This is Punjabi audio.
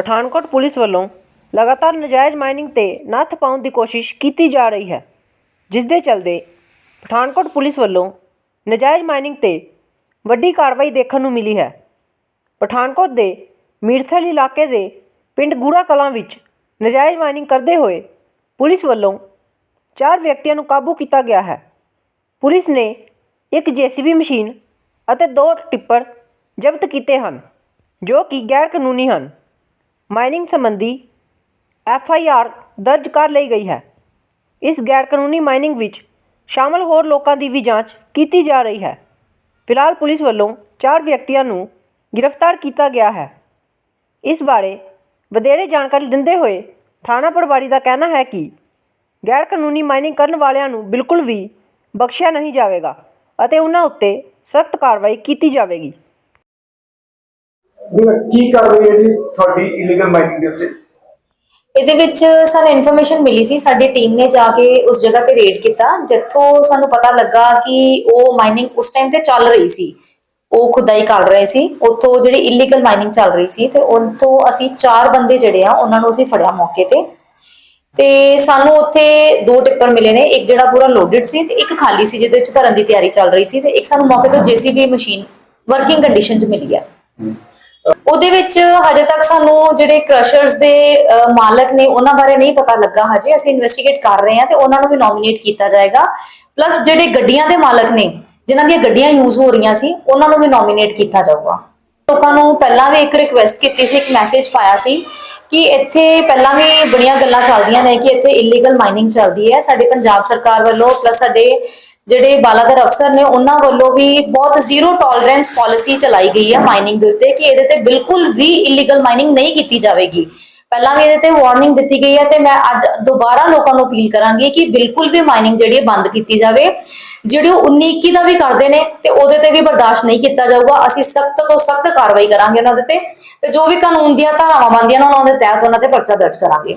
ਪਠਾਨਕੋਟ ਪੁਲਿਸ ਵੱਲੋਂ ਲਗਾਤਾਰ ਨਜਾਇਜ਼ ਮਾਈਨਿੰਗ ਤੇ ਨੱਥ ਪਾਉਣ ਦੀ ਕੋਸ਼ਿਸ਼ ਕੀਤੀ ਜਾ ਰਹੀ ਹੈ ਜਿਸ ਦੇ ਚਲਦੇ ਪਠਾਨਕੋਟ ਪੁਲਿਸ ਵੱਲੋਂ ਨਜਾਇਜ਼ ਮਾਈਨਿੰਗ ਤੇ ਵੱਡੀ ਕਾਰਵਾਈ ਦੇਖਣ ਨੂੰ ਮਿਲੀ ਹੈ। ਪਠਾਨਕੋਟ ਦੇ ਮੀਰਥਲ ਇਲਾਕੇ ਦੇ ਪਿੰਡ ਗੂੜਾ ਕਲਾਂ ਵਿੱਚ ਨਜਾਇਜ਼ ਮਾਈਨਿੰਗ ਕਰਦੇ ਹੋਏ ਪੁਲਿਸ ਵੱਲੋਂ ਚਾਰ ਵਿਅਕਤੀਆਂ ਨੂੰ ਕਾਬੂ ਕੀਤਾ ਗਿਆ ਹੈ। ਪੁਲਿਸ ਨੇ ਇੱਕ ਜੀਸੀਬੀ ਮਸ਼ੀਨ ਅਤੇ ਦੋ ਟਿੱਪਰ ਜ਼ਬਤ ਕੀਤੇ ਹਨ, ਜੋ ਕਿ ਗੈਰ ਕਾਨੂੰਨੀ ਹਨ। ਮਾਈਨਿੰਗ ਸੰਬੰਧੀ ਐਫ ਆਈ ਆਰ ਦਰਜ ਕਰ ਲਈ ਗਈ ਹੈ। ਇਸ ਗੈਰ ਕਾਨੂੰਨੀ ਮਾਈਨਿੰਗ ਵਿੱਚ ਸ਼ਾਮਲ ਹੋਰ ਲੋਕਾਂ ਦੀ ਵੀ ਜਾਂਚ ਕੀਤੀ ਜਾ ਰਹੀ ਹੈ। ਫਿਲਹਾਲ ਪੁਲਿਸ ਵੱਲੋਂ ਚਾਰ ਵਿਅਕਤੀਆਂ ਨੂੰ ਗ੍ਰਿਫਤਾਰ ਕੀਤਾ ਗਿਆ ਹੈ। ਇਸ ਬਾਰੇ ਵਧੇਰੇ ਜਾਣਕਾਰੀ ਦਿੰਦੇ ਹੋਏ ਥਾਣਾ ਪਟਵਾਰੀ ਦਾ ਕਹਿਣਾ ਹੈ ਕਿ ਗੈਰ ਕਾਨੂੰਨੀ ਮਾਈਨਿੰਗ ਕਰਨ ਵਾਲਿਆਂ ਨੂੰ ਬਿਲਕੁਲ ਵੀ ਬਖਸ਼ਿਆ ਨਹੀਂ ਜਾਵੇਗਾ ਅਤੇ ਉਹਨਾਂ ਉੱਤੇ ਸਖਤ ਕਾਰਵਾਈ ਕੀਤੀ ਜਾਵੇਗੀ। ਜਿਵੇਂ ਕੀ ਕਾਰਵਾਈ ਹੈ ਜੀ ਤੁਹਾਡੀ ਇਲੀਗਲ ਮਾਈਨਿੰਗ ਦੇ ਉੱਤੇ? ਇਹਦੇ ਵਿੱਚ ਸਾਨੂੰ ਇਨਫੋਰਮੇਸ਼ਨ ਮਿਲੀ ਸੀ ਸਾਡੀ ਟੀਮ ਨੇ ਜਾ ਕੇ ਉਸ ਜਗ੍ਹਾ ਤੇ ਰੇਡ ਕੀਤਾ ਜਿੱਥੋਂ ਸਾਨੂੰ ਪਤਾ ਲੱਗਾ ਕਿ ਉਹ ਮਾਈਨਿੰਗ ਉਸ ਟਾਈਮ ਤੇ ਚੱਲ ਰਹੀ ਸੀ। ਉਹ ਖੁਦਾਈ ਕਰ ਰਹੇ ਸੀ ਉੱਥੋਂ ਜਿਹੜੀ ਇਲੀਗਲ ਮਾਈਨਿੰਗ ਚੱਲ ਰਹੀ ਸੀ ਤੇ ਉੱਥੋਂ ਅਸੀਂ ਚਾਰ ਬੰਦੇ ਜਿਹੜੇ ਆ ਉਹਨਾਂ ਨੂੰ ਅਸੀਂ ਫੜਿਆ ਮੌਕੇ ਤੇ। ਤੇ ਸਾਨੂੰ ਉੱਥੇ ਦੋ ਟਿੱਪਰ ਮਿਲੇ ਨੇ ਇੱਕ ਜਿਹੜਾ ਪੂਰਾ ਲੋਡਡ ਸੀ ਤੇ ਇੱਕ ਖਾਲੀ ਸੀ ਜਿਹਦੇ ਵਿੱਚ ਭਰਨ ਦੀ ਤਿਆਰੀ ਚੱਲ ਰਹੀ ਸੀ ਤੇ ਇੱਕ ਸਾਨੂੰ ਮੌਕੇ ਤੋਂ ਜੀਸੀਬੀ ਮਸ਼ੀਨ ਵਰਕਿੰਗ ਕੰਡੀਸ਼ਨ 'ਚ ਮਿਲੀ ਆ। ਉਹਦੇ ਵਿੱਚ ਹਜੇ ਤੱਕ ਸਾਨੂੰ ਜਿਹੜੇ ਕ੍ਰਸ਼ਰਸ ਦੇ ਮਾਲਕ ਨੇ ਉਹਨਾਂ ਬਾਰੇ ਨਹੀਂ ਪਤਾ ਲੱਗਾ ਹਜੇ। ਅਸੀਂ ਇਨਵੈਸਟੀਗੇਟ ਕਰ ਰਹੇ ਹਾਂ ਤੇ ਉਹਨਾਂ ਨੂੰ ਵੀ ਨੋਮੀਨੇਟ ਕੀਤਾ ਜਾਏਗਾ। ਪਲੱਸ ਜਿਹੜੇ ਗੱਡੀਆਂ ਦੇ ਮਾਲਕ ਨੇ, ਜਿਨ੍ਹਾਂ ਦੀਆਂ ਗੱਡੀਆਂ ਯੂਜ਼ ਹੋ ਰਹੀਆਂ ਸੀ, ਉਹਨਾਂ ਨੂੰ ਵੀ ਨੋਮੀਨੇਟ ਕੀਤਾ ਜਾਊਗਾ। ਲੋਕਾਂ ਨੂੰ ਪਹਿਲਾਂ ਵੀ ਇੱਕ ਰਿਕੁਐਸਟ ਕੀਤੀ ਸੀ, ਇੱਕ ਮੈਸੇਜ ਪਾਇਆ ਸੀ ਕਿ ਇੱਥੇ ਪਹਿਲਾਂ ਵੀ ਬੜੀਆਂ ਗੱਲਾਂ ਚੱਲਦੀਆਂ ਨੇ ਕਿ ਇੱਥੇ ਇਲੀਗਲ ਮਾਈਨਿੰਗ ਚੱਲਦੀ ਹੈ। ਸਾਡੇ ਪੰਜਾਬ ਸਰਕਾਰ ਵੱਲੋਂ ਪਲੱਸ ਸਾਡੇ ਜਿਹੜੇ ਬਾਲਾਧਰ ਅਫਸਰ ਨੇ ਉਹਨਾਂ ਵੱਲੋਂ ਵੀ ਬਹੁਤ ਜ਼ੀਰੋ ਟੋਲਰੈਂਸ ਪਾਲਿਸੀ ਚਲਾਈ ਗਈ ਹੈ ਮਾਈਨਿੰਗ ਦੇ ਉੱਤੇ ਕਿ ਇਹਦੇ ਤੇ ਬਿਲਕੁਲ ਵੀ ਇਲੀਗਲ ਮਾਈਨਿੰਗ ਨਹੀਂ ਕੀਤੀ ਜਾਵੇਗੀ। ਪਹਿਲਾਂ ਵੀ ਇਹਦੇ ਤੇ ਵਾਰਨਿੰਗ ਦਿੱਤੀ ਗਈ ਹੈ ਤੇ ਮੈਂ ਅੱਜ ਦੁਬਾਰਾ ਲੋਕਾਂ ਨੂੰ ਅਪੀਲ ਕਰਾਂਗੀ ਕਿ ਬਿਲਕੁਲ ਵੀ ਮਾਈਨਿੰਗ ਜਿਹੜੀ ਹੈ ਬੰਦ ਕੀਤੀ ਜਾਵੇ। ਜਿਹੜੀ ਉਹ 19 21 ਦਾ ਵੀ ਕਰਦੇ ਨੇ ਤੇ ਉਹਦੇ ਤੇ ਵੀ ਬਰਦਾਸ਼ਤ ਨਹੀਂ ਕੀਤਾ ਜਾਊਗਾ। ਅਸੀਂ ਸਖਤ ਤੋਂ ਸਖਤ ਕਾਰਵਾਈ ਕਰਾਂਗੇ ਉਹਨਾਂ ਦੇ ਤੇ ਤੇ ਜੋ ਵੀ ਕਾਨੂੰਨ ਦੀਆਂ ਧਾਰਾਵਾਂ ਬਣਦੀਆਂ ਨੇ ਉਹਨਾਂ ਦੇ ਤਹਿਤ ਉਹਨਾਂ ਤੇ ਪਰਚਾ ਦਰਜ ਕਰਾਂਗੇ।